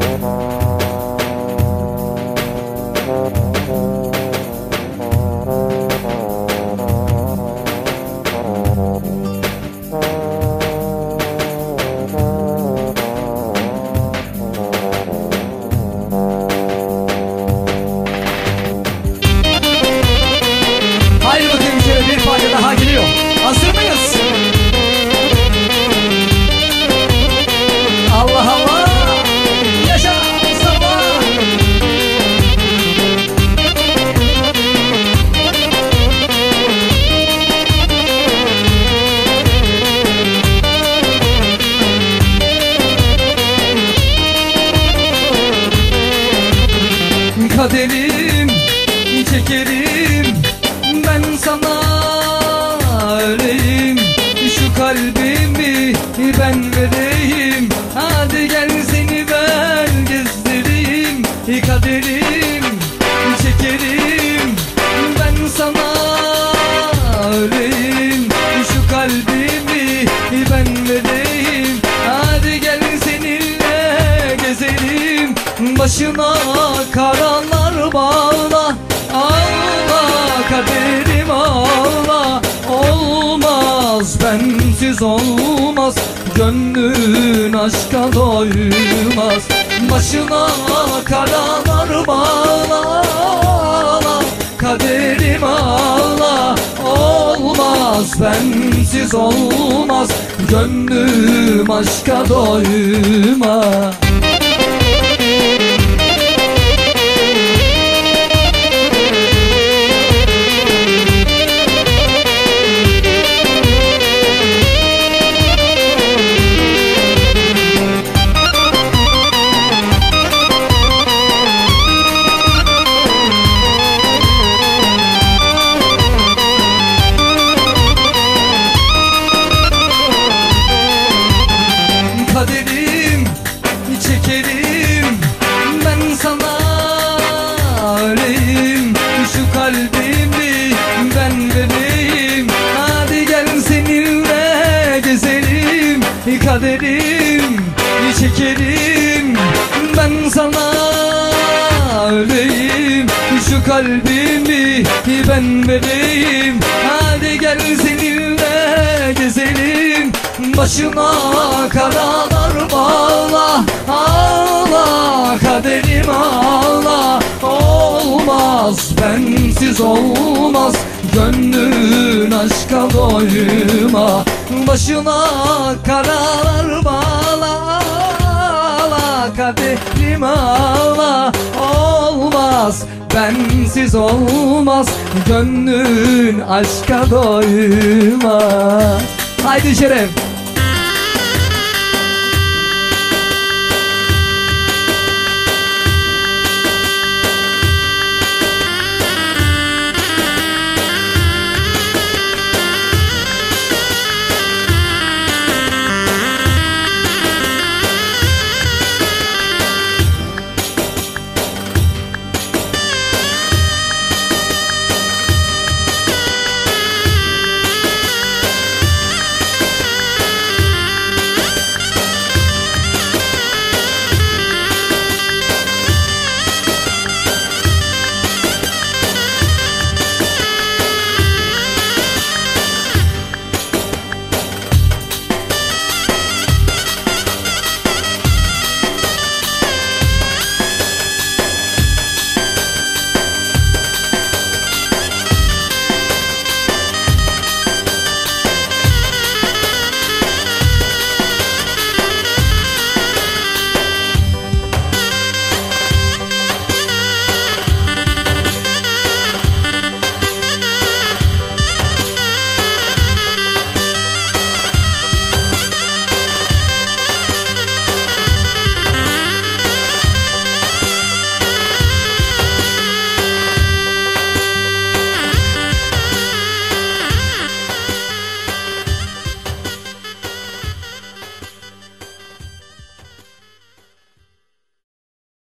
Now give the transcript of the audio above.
Thank kaderim çekerim. Ben sana öleyim şu kalbimi ben vereyim. Hadi gel seni ben gezdireyim. Kaderim çekerim. Ben sana öleyim şu kalbimi ben vereyim. Hadi gel seninle gezelim başına karalar bağla ağla kaderim ağla. Olmaz bensiz olmaz gönlün aşka doymaz. Başına karalar bağla ağla kaderim ağla. Olmaz bensiz olmaz gönlüm aşka doymaz kalbimi ben vereyim hadi gel seninle gezelim. Kaderim çekerim. Ben sana öleyim şu kalbimi ben vereyim hadi gel seninle gezelim. Başına karalar bağla Ağla kaderim bensiz olmaz Gönlün aşka doyma. Başına karalar bağla Ağla kaderim ağla. Olmaz bensiz olmaz Gönlün aşka doyma. Haydi Şeref